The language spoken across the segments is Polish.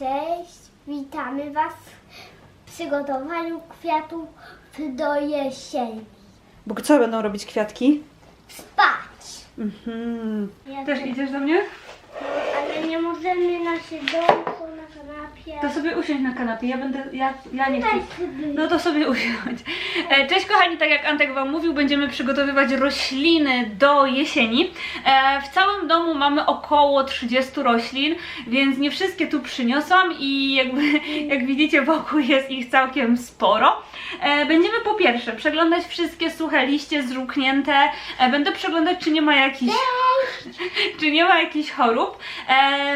Cześć, witamy Was w przygotowaniu kwiatów do jesieni. Bo co będą robić kwiatki? Spać! Mhm. Ja Też idziesz do mnie? Ale nie możemy na na kanapie. To sobie usiądź na kanapie, ja będę, ja, ja nie chcę. No to sobie usiądź. E, Cześć kochani, tak jak Antek Wam mówił, będziemy przygotowywać rośliny do jesieni. E, W całym domu mamy około 30 roślin, więc nie wszystkie tu przyniosłam i jakby, jak widzicie wokół jest ich całkiem sporo. E, Będziemy po pierwsze przeglądać wszystkie suche liście zżółknięte. E, Będę przeglądać czy nie ma jakichś czy nie ma jakichś chorób.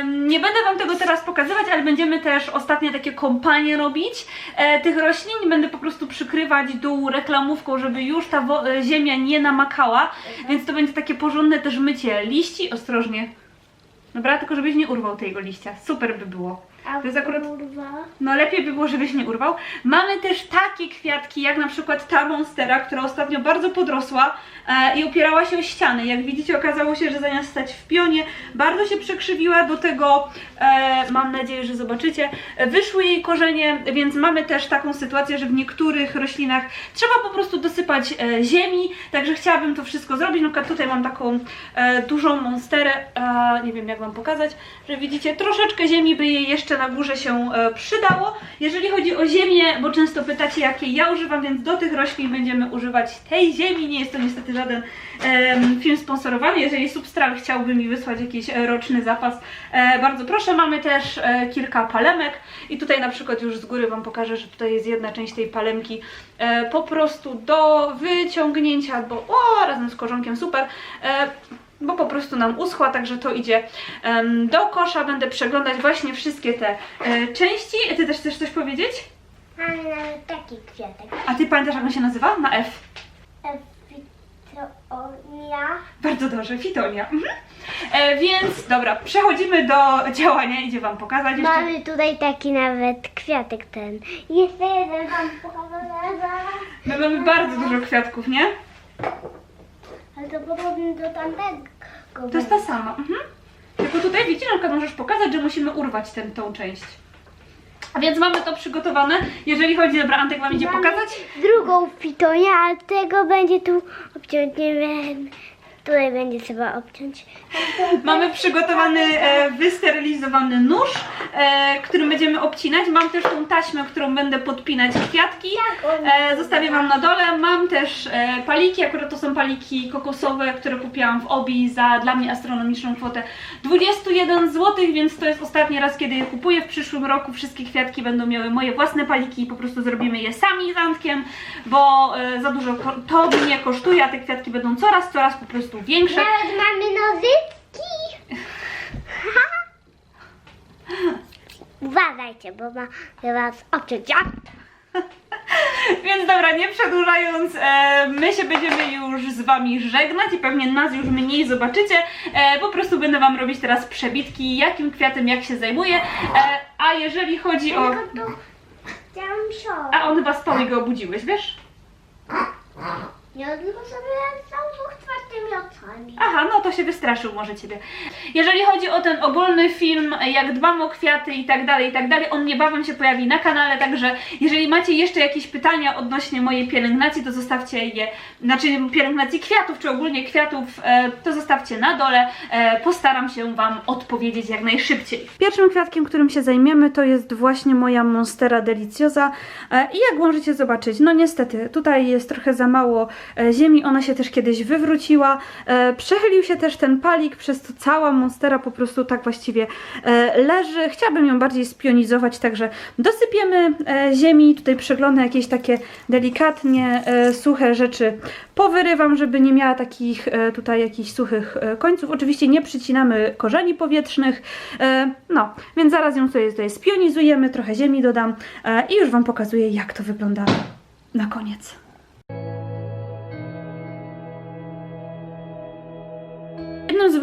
Nie będę Wam tego teraz pokazywać, ale będziemy też ostatnie takie kompanie robić e, tych roślin. Będę po prostu przykrywać dół reklamówką, żeby już ta e, ziemia nie namakała, więc to będzie takie porządne też mycie liści. Ostrożnie. Dobra, tylko żebyś nie urwał tego liścia. Super by było. A To jest akurat kurwa? no lepiej by było, żebyś nie urwał. Mamy też takie kwiatki, jak na przykład ta monstera, która ostatnio bardzo podrosła e, i opierała się o ściany. Jak widzicie, okazało się, że zamiast stać w pionie, bardzo się przekrzywiła. Do tego, e, mam nadzieję, że zobaczycie, wyszły jej korzenie, więc mamy też taką sytuację, że w niektórych roślinach trzeba po prostu dosypać e, ziemi. Także chciałabym to wszystko zrobić. Na przykład tutaj mam taką e, dużą monsterę, e, nie wiem jak Wam pokazać, że widzicie, troszeczkę ziemi by jej jeszcze na górze się e, przydało. Jeżeli chodzi o ziemię, bo często pytacie jakiej ja używam, więc do tych roślin będziemy używać tej ziemi. Nie jest to niestety żaden film sponsorowany. Jeżeli Substral chciałby mi wysłać jakiś e, roczny zapas, e, bardzo proszę. Mamy też kilka palemek i tutaj na przykład już z góry Wam pokażę, że tutaj jest jedna część tej palemki po prostu do wyciągnięcia, bo o, razem z korzonkiem super. E, bo po prostu nam uschła, także to idzie do kosza. Będę przeglądać właśnie wszystkie te e, części. Ty też chcesz coś powiedzieć? Mamy nawet taki kwiatek. A ty pamiętasz, jak on się nazywa? Na F. Ewitonia. Bardzo dobrze, Fitonia. Mhm. E, więc dobra, przechodzimy do działania. Idzie Wam pokazać jeszcze. Mamy tutaj taki nawet kwiatek ten. Jeszcze jeden Wam pokażę. My mamy bardzo dużo kwiatków, nie? To podobny do tamtego. To jest ta sama. Mhm. Tylko tutaj widzicie, na przykład możesz pokazać, że musimy urwać tę tą część. A więc mamy to przygotowane. Jeżeli chodzi, dobra, Antek Wam idzie pokazać? Drugą pitonię, a tego będzie tu obciąć, nie wiem. Tutaj będzie trzeba obciąć. Mamy przygotowany e, wysterylizowany nóż, e, którym będziemy obcinać. Mam też tą taśmę, którą będę podpinać kwiatki. E, zostawię Wam na dole. Mam też e, paliki, akurat to są paliki kokosowe, które kupiłam w Obi za dla mnie astronomiczną kwotę 21 zł, więc to jest ostatni raz, kiedy je kupuję. W przyszłym roku wszystkie kwiatki będą miały moje własne paliki i po prostu zrobimy je sami z Antkiem, bo e, za dużo to mnie kosztuje, a te kwiatki będą coraz, coraz po prostu większe. Nawet mamy nożytki. Uważajcie, bo ma was. Ja. Więc dobra, nie przedłużając, e, my się będziemy już z Wami żegnać i pewnie nas już mniej zobaczycie. E, po prostu będę Wam robić teraz przebitki, jakim kwiatem jak się zajmuje. E, a jeżeli chodzi o... Chciałam. A on chyba spał i go obudziłeś, wiesz? Nie, tylko sobie są twardymi oczami. Aha, no to się wystraszył może Ciebie. Jeżeli chodzi o ten ogólny film, jak dbam o kwiaty i tak dalej, i tak dalej, on niebawem się pojawi na kanale, także jeżeli macie jeszcze jakieś pytania odnośnie mojej pielęgnacji, to zostawcie je, znaczy pielęgnacji kwiatów, czy ogólnie kwiatów, e, to zostawcie na dole. E, Postaram się Wam odpowiedzieć jak najszybciej. Pierwszym kwiatkiem, którym się zajmiemy, to jest właśnie moja Monstera Deliciosa E, i jak możecie zobaczyć, no niestety, tutaj jest trochę za mało ziemi, ona się też kiedyś wywróciła, E, przechylił się też ten palik, przez to cała monstera po prostu tak właściwie e, leży. Chciałabym ją bardziej spionizować, także dosypiemy e, ziemi, tutaj przeglądam jakieś takie delikatnie e, suche rzeczy powyrywam, żeby nie miała takich e, tutaj jakichś suchych e, końców. Oczywiście nie przycinamy korzeni powietrznych, e, no, więc zaraz ją sobie tutaj spionizujemy, trochę ziemi dodam e, i już Wam pokazuję jak to wygląda na koniec.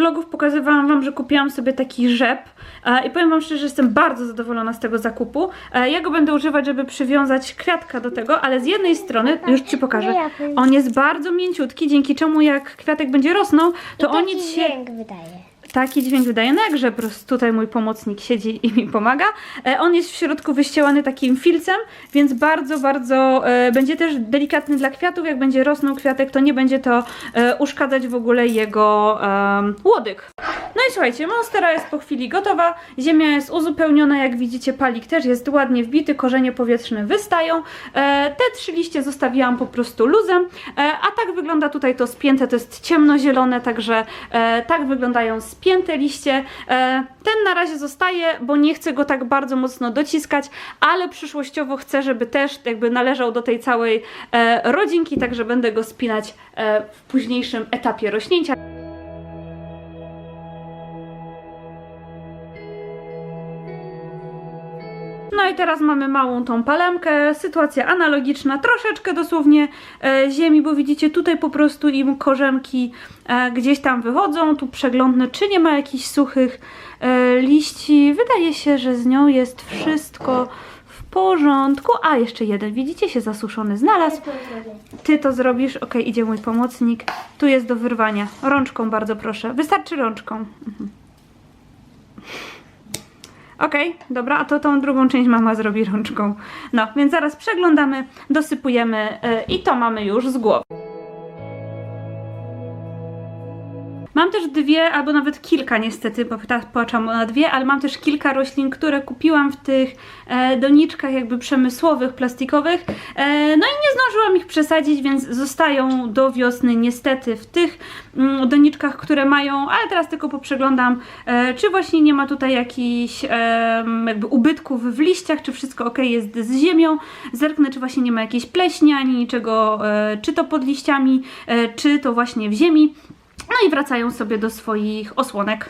Vlogów pokazywałam Wam, że kupiłam sobie taki rzep e, i powiem Wam szczerze, że jestem bardzo zadowolona z tego zakupu. E, ja go będę używać, żeby przywiązać kwiatka do tego, ale z jednej strony, już Ci pokażę, on jest bardzo mięciutki, dzięki czemu jak kwiatek będzie rosnął, to on nic się... wydaje. Taki dźwięk wydaje. No jakże po prostu tutaj mój pomocnik siedzi i mi pomaga. E, on jest w środku wyścielany takim filcem, więc bardzo, bardzo e, będzie też delikatny dla kwiatów. Jak będzie rosnął kwiatek, to nie będzie to e, uszkadzać w ogóle jego em, łodyg. No i słuchajcie, monstera jest po chwili gotowa, ziemia jest uzupełniona, jak widzicie palik też jest ładnie wbity, korzenie powietrzne wystają. E, te trzy liście zostawiłam po prostu luzem, e, a tak wygląda tutaj to spięte, to jest ciemnozielone, także e, tak wyglądają spięte liście. Ten na razie zostaje, bo nie chcę go tak bardzo mocno dociskać, ale przyszłościowo chcę, żeby też jakby należał do tej całej rodzinki, także będę go spinać w późniejszym etapie rośnięcia. I teraz mamy małą tą palemkę, sytuacja analogiczna, troszeczkę dosłownie e, ziemi, bo widzicie tutaj po prostu im korzenki e, gdzieś tam wychodzą, tu przeglądnę czy nie ma jakichś suchych e, liści, wydaje się, że z nią jest wszystko w porządku, a jeszcze jeden, widzicie się zasuszony znalazł, ty to zrobisz, ok, idzie mój pomocnik, tu jest do wyrwania, rączką bardzo proszę, wystarczy rączką. Mhm. Okej, dobra, a to tą drugą część mama zrobi rączką. No, więc zaraz przeglądamy, dosypujemy yy, i to mamy już z głowy. Mam też dwie, albo nawet kilka niestety, bo płaczam na dwie, ale mam też kilka roślin, które kupiłam w tych e, doniczkach jakby przemysłowych, plastikowych. E, no i nie zdążyłam ich przesadzić, więc zostają do wiosny niestety w tych mm, doniczkach, które mają, ale teraz tylko poprzeglądam, e, czy właśnie nie ma tutaj jakichś e, jakby ubytków w liściach, czy wszystko ok jest z ziemią. Zerknę, czy właśnie nie ma jakiejś pleśni, ani niczego, e, czy to pod liściami, e, czy to właśnie w ziemi. No i wracają sobie do swoich osłonek.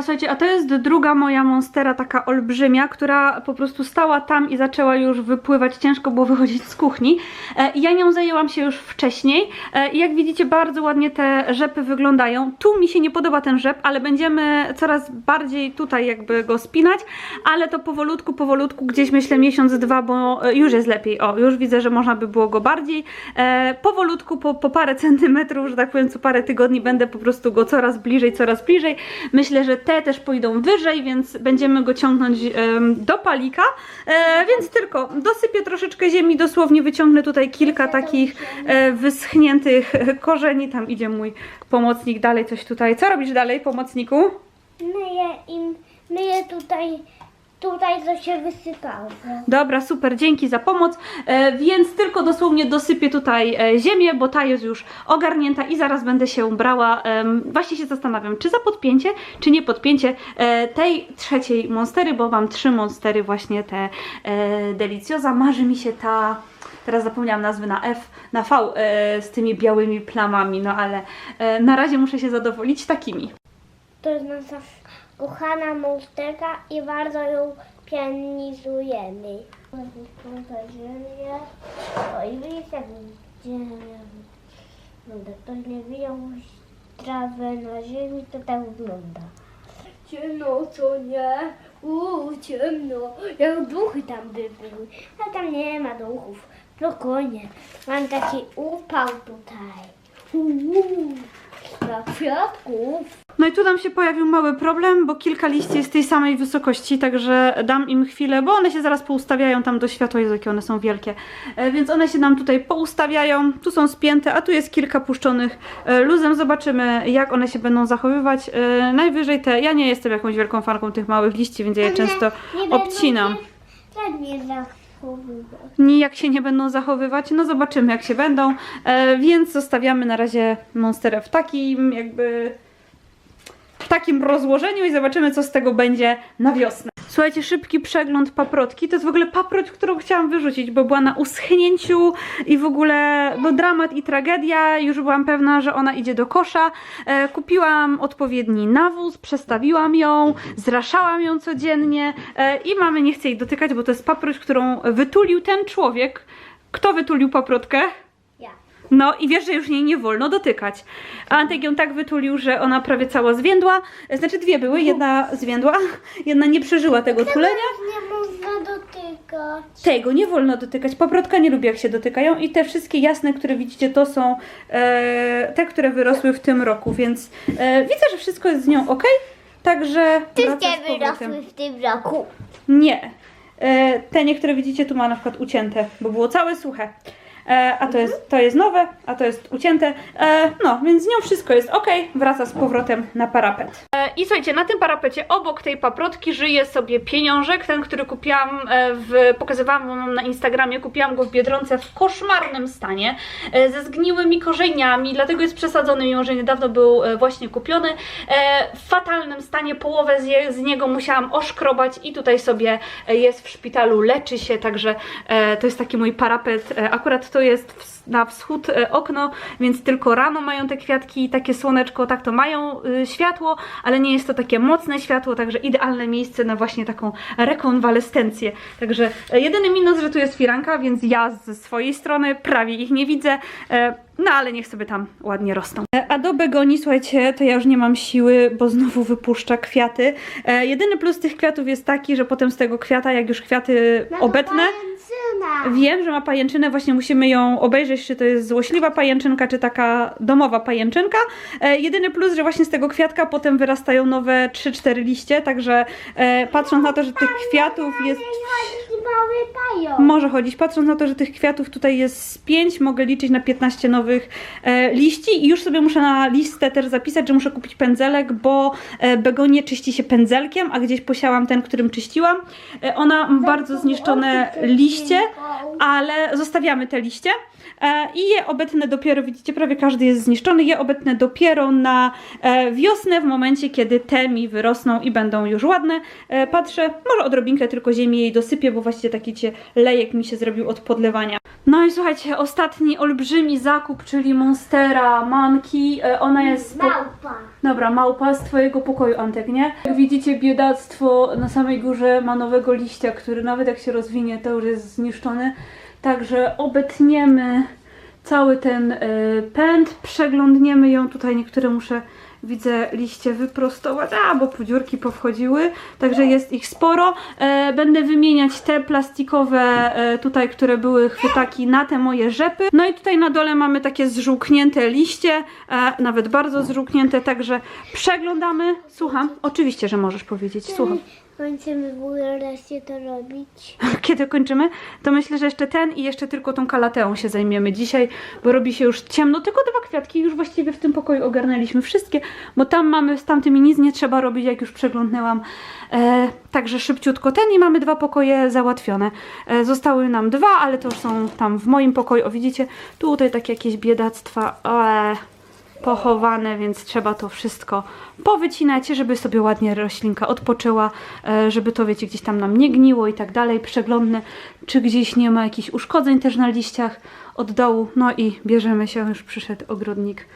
Dobra, słuchajcie, a to jest druga moja monstera, taka olbrzymia, która po prostu stała tam i zaczęła już wypływać, ciężko było wychodzić z kuchni. E, ja nią zajęłam się już wcześniej e, i jak widzicie bardzo ładnie te rzepy wyglądają. Tu mi się nie podoba ten rzep, ale będziemy coraz bardziej tutaj jakby go spinać, ale to powolutku, powolutku, gdzieś myślę miesiąc, dwa, bo e, już jest lepiej. O, już widzę, że można by było go bardziej. Powolutku, po, po parę centymetrów, że tak powiem, co parę tygodni będę po prostu go coraz bliżej, coraz bliżej. Myślę, że te też pójdą wyżej, więc będziemy go ciągnąć do palika. E, więc tylko dosypię troszeczkę ziemi, dosłownie wyciągnę tutaj kilka takich e, wyschniętych korzeni. Tam idzie mój pomocnik dalej, coś tutaj. Co robisz dalej, pomocniku? Myję im, myję tutaj, tutaj co się wysypało. Dobra, super, dzięki za pomoc. E, więc tylko dosłownie dosypię tutaj e, ziemię, bo ta jest już ogarnięta i zaraz będę się brała. em, właśnie się zastanawiam, czy za podpięcie, czy nie podpięcie e, tej trzeciej monstery, bo mam trzy monstery, właśnie te e, Delicioza. Marzy mi się ta. Teraz zapomniałam nazwy na F, na V e, z tymi białymi plamami, no ale e, na razie muszę się zadowolić takimi. To jest nasza kochana monsterka i bardzo ją pianizujemy. O i widzicie jak. No tak ktoś nie wyjął trawę na ziemi, to tak wygląda. Ciemno, co nie? Uuu, ciemno. Jak duchy tam by były. A tam nie ma duchów. Spokojnie. Mam taki upał tutaj. Uuu, dla kwiatków. No i tu nam się pojawił mały problem, bo kilka liści jest tej samej wysokości, także dam im chwilę, bo one się zaraz poustawiają tam do światła, Jezu, jakie one są wielkie. E, Więc one się nam tutaj poustawiają, tu są spięte, a tu jest kilka puszczonych e, luzem. Zobaczymy, jak one się będą zachowywać. E, Najwyżej te, ja nie jestem jakąś wielką fanką tych małych liści, więc ja je często obcinam. Tak nie. Nijak się nie będą zachowywać, no zobaczymy jak się będą, więc zostawiamy na razie monsterę w takim jakby w takim rozłożeniu i zobaczymy co z tego będzie na wiosnę. Słuchajcie, szybki przegląd paprotki. To jest w ogóle paproć, którą chciałam wyrzucić, bo była na uschnięciu i w ogóle no dramat i tragedia. Już byłam pewna, że ona idzie do kosza. E, kupiłam odpowiedni nawóz, przestawiłam ją, zraszałam ją codziennie e, i mamy nie chce jej dotykać, bo to jest paproć, którą wytulił ten człowiek. Kto wytulił paprotkę? No i wiesz, że już jej nie wolno dotykać. A Antek ją tak wytulił, że ona prawie cała zwiędła. Znaczy dwie były, jedna zwiędła, jedna nie przeżyła tego tulenia. Nie można dotykać. Tego nie wolno dotykać. Paprotka nie lubi jak się dotykają i te wszystkie jasne, które widzicie, to są e, te, które wyrosły w tym roku, więc e, widzę, że wszystko jest z nią ok. Także wraca z Wszystkie powrotem. wyrosły w tym roku. Nie. E, te niektóre widzicie, tu ma na przykład ucięte, bo było całe suche. E, a to jest, to jest nowe, a to jest ucięte. E, no, więc z nią wszystko jest ok. Wraca z powrotem na parapet. E, I słuchajcie, na tym parapecie obok tej paprotki żyje sobie pieniążek, ten, który kupiłam, e, w, pokazywałam wam na Instagramie, kupiłam go w Biedronce w koszmarnym stanie, e, ze zgniłymi korzeniami, dlatego jest przesadzony, mimo że niedawno był e, właśnie kupiony. W fatalnym stanie, połowę z, z niego musiałam oszkrobać i tutaj sobie jest w szpitalu, leczy się, także to jest taki mój parapet. E, akurat to jest na wschód e, okno, więc tylko rano mają te kwiatki, takie słoneczko, tak to mają y, światło, ale nie jest to takie mocne światło, także idealne miejsce na właśnie taką rekonwalescencję. Także e, jedyny minus, że tu jest firanka, więc ja ze swojej strony prawie ich nie widzę. E, no ale niech sobie tam ładnie rosną. A do begoni, słuchajcie, to ja już nie mam siły, bo znowu wypuszcza kwiaty. E, jedyny plus tych kwiatów jest taki, że potem z tego kwiata, jak już kwiaty obetnę, Wiem, że ma pajęczynę, właśnie musimy ją obejrzeć, czy to jest złośliwa pajęczynka, czy taka domowa pajęczynka. E, jedyny plus, że właśnie z tego kwiatka potem wyrastają nowe 3-4 liście, także e, patrząc na to, że tych kwiatów jest... Mały. Może chodzić, patrząc na to, że tych kwiatów tutaj jest 5, mogę liczyć na 15 nowych e, liści i już sobie muszę na listę też zapisać, że muszę kupić pędzelek, bo e, begonie czyści się pędzelkiem, a gdzieś posiałam ten, którym czyściłam. E, ona ma bardzo zniszczone liście, ale zostawiamy te liście i je obetnę dopiero, widzicie, prawie każdy jest zniszczony, je obetnę dopiero na e, wiosnę, w momencie, kiedy te mi wyrosną i będą już ładne. E, patrzę, może odrobinkę tylko ziemi jej dosypię, bo właściwie taki cię lejek mi się zrobił od podlewania. No i słuchajcie, ostatni olbrzymi zakup, czyli Monstera Manki, e, ona jest... po- Małpa. Dobra, małpa z twojego pokoju, Antek, nie? Jak widzicie, biedactwo na samej górze ma nowego liścia, który nawet jak się rozwinie, to już jest zniszczony. Także obetniemy cały ten y, pęd, przeglądniemy ją. Tutaj niektóre muszę, widzę, liście wyprostować, a bo dziurki powchodziły, także jest ich sporo. E, będę wymieniać te plastikowe e, tutaj, które były chwytaki na te moje rzepy. No i tutaj na dole mamy takie zżółknięte liście, e, nawet bardzo zżółknięte, także przeglądamy. Słucham, oczywiście, że możesz powiedzieć, słucham. Kończymy wreszcie to robić. Kiedy kończymy, to myślę, że jeszcze ten i jeszcze tylko tą kalateą się zajmiemy dzisiaj, bo robi się już ciemno. Tylko dwa kwiatki już właściwie w tym pokoju ogarnęliśmy wszystkie, bo tam mamy, z tamtymi nic nie trzeba robić, jak już przeglądnęłam. E, także szybciutko ten i mamy dwa pokoje załatwione. E, zostały nam dwa, ale to już są tam w moim pokoju. O widzicie, tutaj takie jakieś biedactwa. Eee pochowane, więc trzeba to wszystko powycinać, żeby sobie ładnie roślinka odpoczęła, e, żeby to, wiecie, gdzieś tam nam nie gniło i tak dalej. Przeglądnę, czy gdzieś nie ma jakichś uszkodzeń też na liściach od dołu. No i bierzemy się, już przyszedł ogrodnik.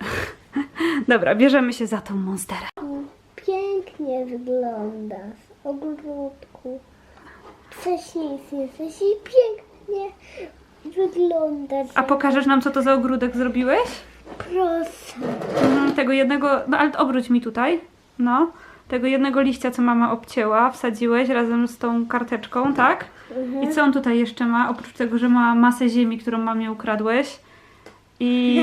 Dobra, bierzemy się za tą monsterę. Pięknie wyglądasz w ogródku. Prześlicznie i pięknie wyglądasz. A pokażesz nam, co to za ogródek zrobiłeś? Proszę. Mhm, tego jednego, no ale obróć mi tutaj, no. Tego jednego liścia, co mama obcięła, wsadziłeś razem z tą karteczką, tak? I co on tutaj jeszcze ma? Oprócz tego, że ma masę ziemi, którą mamie ukradłeś. I,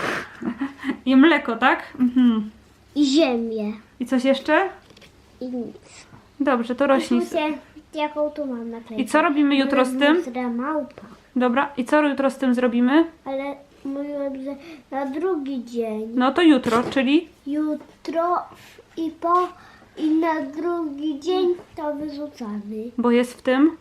i mleko, tak? Mhm. I ziemię. I coś jeszcze? I nic. Dobrze, to rośnie. Słyszę, jaką tu mam naklejkę. I co robimy jutro z tym? Małpa. Dobra, i co jutro z tym zrobimy? Ale mówiłem, że na drugi dzień. No to jutro, czyli Jutro i po i na drugi dzień to wyrzucamy. bo jest w tym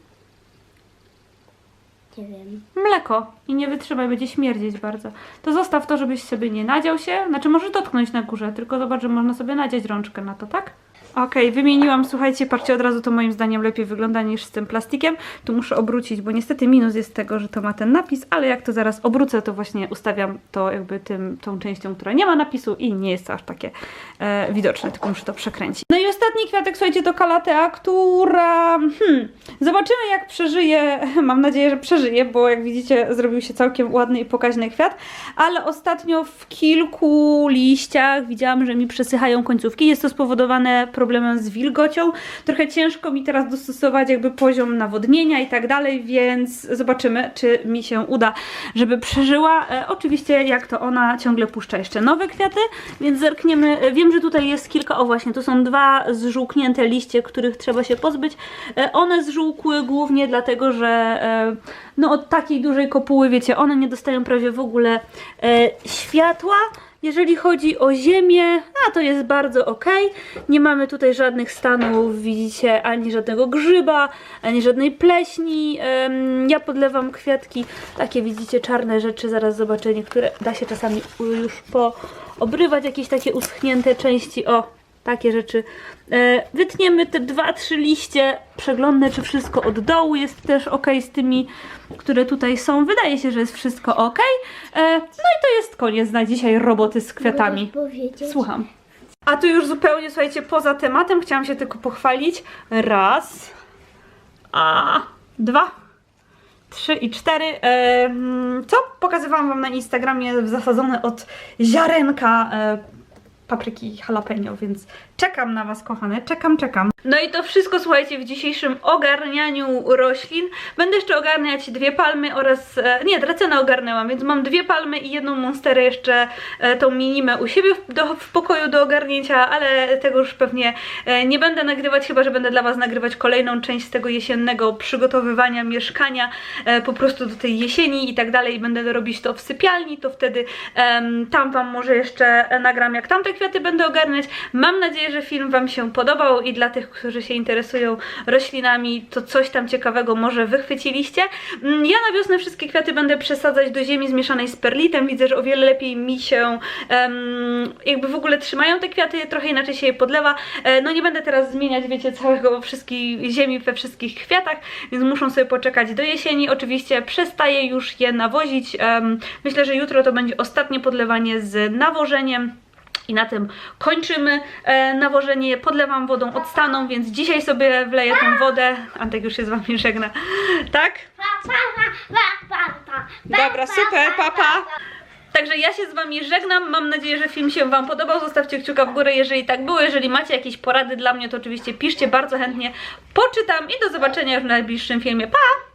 Nie wiem. mleko i nie wytrzymaj, będzie śmierdzieć bardzo. To zostaw to, żebyś sobie nie nadział się. Znaczy, możesz dotknąć na górze, tylko zobacz, że można sobie nadziać rączkę na to, tak? Okej, wymieniłam, słuchajcie, patrzcie, od razu to moim zdaniem lepiej wygląda niż z tym plastikiem. Tu muszę obrócić, bo niestety minus jest tego, że to ma ten napis, ale jak to zaraz obrócę, to właśnie ustawiam to jakby tym, tą częścią, która nie ma napisu i nie jest aż takie e, widoczne, tylko muszę to przekręcić. No i ostatni kwiatek, słuchajcie, to kalatea, która... Hmm, zobaczymy jak przeżyje, mam nadzieję, że przeżyje, bo jak widzicie zrobił się całkiem ładny i pokaźny kwiat, ale ostatnio w kilku liściach widziałam, że mi przesychają końcówki. Jest to spowodowane problemem z wilgocią. Trochę ciężko mi teraz dostosować jakby poziom nawodnienia i tak dalej, więc zobaczymy, czy mi się uda, żeby przeżyła. E, oczywiście jak to ona ciągle puszcza jeszcze nowe kwiaty, więc zerkniemy. E, Wiem, że tutaj jest kilka, o właśnie, tu są dwa zżółknięte liście, których trzeba się pozbyć. E, one zżółkły głównie dlatego, że no od takiej dużej kopuły, wiecie, one nie dostają prawie w ogóle e, światła. Jeżeli chodzi o ziemię, a to jest bardzo ok. Nie mamy tutaj żadnych stanów, widzicie, ani żadnego grzyba, ani żadnej pleśni. Ja podlewam kwiatki, takie widzicie czarne rzeczy, zaraz zobaczę, niektóre da się czasami już poobrywać, jakieś takie uschnięte części, o, takie rzeczy. E, wytniemy te dwa, trzy liście, przeglądnę, czy wszystko od dołu jest też ok z tymi, które tutaj są. Wydaje się, że jest wszystko ok. E, no i to jest koniec na dzisiaj roboty z kwiatami. Słucham. A tu już zupełnie, słuchajcie, poza tematem, chciałam się tylko pochwalić. Raz, a dwa, trzy i cztery. Em, co pokazywałam Wam na Instagramie zasadzone od ziarenka e, papryki jalapeno, więc czekam na Was, kochane, czekam, czekam. No i to wszystko, słuchajcie, w dzisiejszym ogarnianiu roślin. Będę jeszcze ogarniać dwie palmy oraz, e, nie, dracenę ogarnęłam, więc mam dwie palmy i jedną monsterę jeszcze, e, tą minimę u siebie w, do, w pokoju do ogarnięcia, ale tego już pewnie e, nie będę nagrywać, chyba, że będę dla Was nagrywać kolejną część z tego jesiennego przygotowywania mieszkania po prostu do tej jesieni i tak dalej i będę robić to w sypialni, to wtedy tam Wam może jeszcze nagram, jak tamte kwiaty będę ogarniać. Mam nadzieję, że film Wam się podobał i dla tych, którzy się interesują roślinami, to coś tam ciekawego może wychwyciliście. Mm, Ja na wiosnę wszystkie kwiaty będę przesadzać do ziemi zmieszanej z perlitem. Widzę, że o wiele lepiej mi się em, jakby w ogóle trzymają te kwiaty, trochę inaczej się je podlewa. E, no nie będę teraz zmieniać, wiecie, całego wszystkich ziemi we wszystkich kwiatach, więc muszą sobie poczekać do jesieni. Oczywiście przestaję już je nawozić. Em, myślę, że jutro to będzie ostatnie podlewanie z nawożeniem. I na tym kończymy e, nawożenie. Podlewam wodą odstaną, więc dzisiaj sobie wleję tą wodę. Antek już się z Wami żegna. Tak? Pa, pa, pa, pa, pa, pa, Dobra, pa, super, pa, papa. Także ja się z Wami żegnam. Mam nadzieję, że film się Wam podobał. Zostawcie kciuka w górę, jeżeli tak było. Jeżeli macie jakieś porady dla mnie, to oczywiście piszcie bardzo chętnie. Poczytam i do zobaczenia już w najbliższym filmie. Pa!